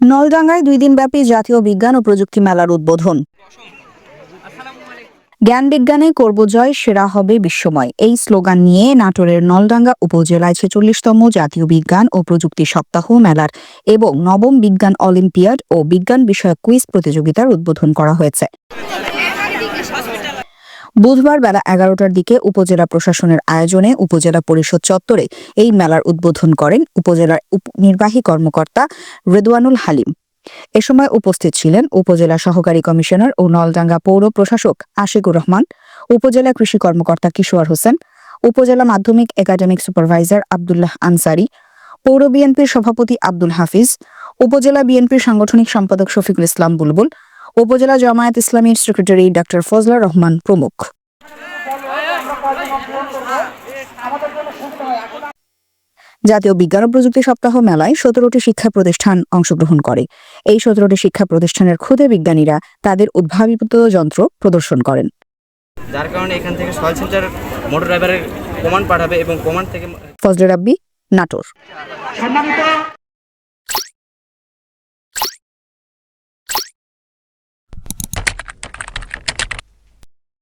নলডাঙ্গায় দুই দিনব্যাপী জাতীয় বিজ্ঞান ও প্রযুক্তি মেলার উদ্বোধন। জ্ঞান বিজ্ঞানে করব জয়, সেরা হবে বিশ্বময়। এই স্লোগান নিয়ে নাটোরের নলডাঙ্গা উপজেলায় ছেচল্লিশতম জাতীয় বিজ্ঞান ও প্রযুক্তি সপ্তাহ মেলার এবং নবম বিজ্ঞান অলিম্পিয়াড ও বিজ্ঞান বিষয়ক কুইজ প্রতিযোগিতার উদ্বোধন করা হয়েছে। বুধবার বেলা এগারোটার দিকে উপজেলা প্রশাসনের আয়োজনে উপজেলা পরিষদ চত্বরে এই মেলার উদ্বোধন করেন উপজেলার উপ- নির্বাহী কর্মকর্তা রেদওয়ানুল হালিম। এ সময় উপস্থিত ছিলেন উপজেলা সহকারী কমিশনার ও নলডাঙ্গা পৌর প্রশাসক আশিকুর রহমান, উপজেলা কৃষি কর্মকর্তা কিশোর হোসেন, উপজেলা মাধ্যমিক একাডেমিক সুপারভাইজার আব্দুল্লাহ আনসারি, পৌর বিএনপির সভাপতি আব্দুল হাফিজ, উপজেলা বিএনপির সাংগঠনিক সম্পাদক শফিকুল ইসলাম বুলবুল উপজেলা জামায়াত ইসলামীর সেক্রেটারি ডক্টর ফজলা রহমান প্রমুখ। জাতীয় বিজ্ঞান ও প্রযুক্তি সপ্তাহ মেলায় সতেরোটি শিক্ষা প্রতিষ্ঠান অংশগ্রহণ করে। এই সতেরোটি শিক্ষা প্রতিষ্ঠানের ক্ষুদে বিজ্ঞানীরা তাদের উদ্ভাবিত যন্ত্র প্রদর্শন করেন। যার কারণে এখান থেকে সয়েল সেন্টার মোটর ড্রাইভারের কমান্ড পাঠাবে এবং কমান্ড থেকে ফজলে রাব্বি নাটোর। সম্মানিত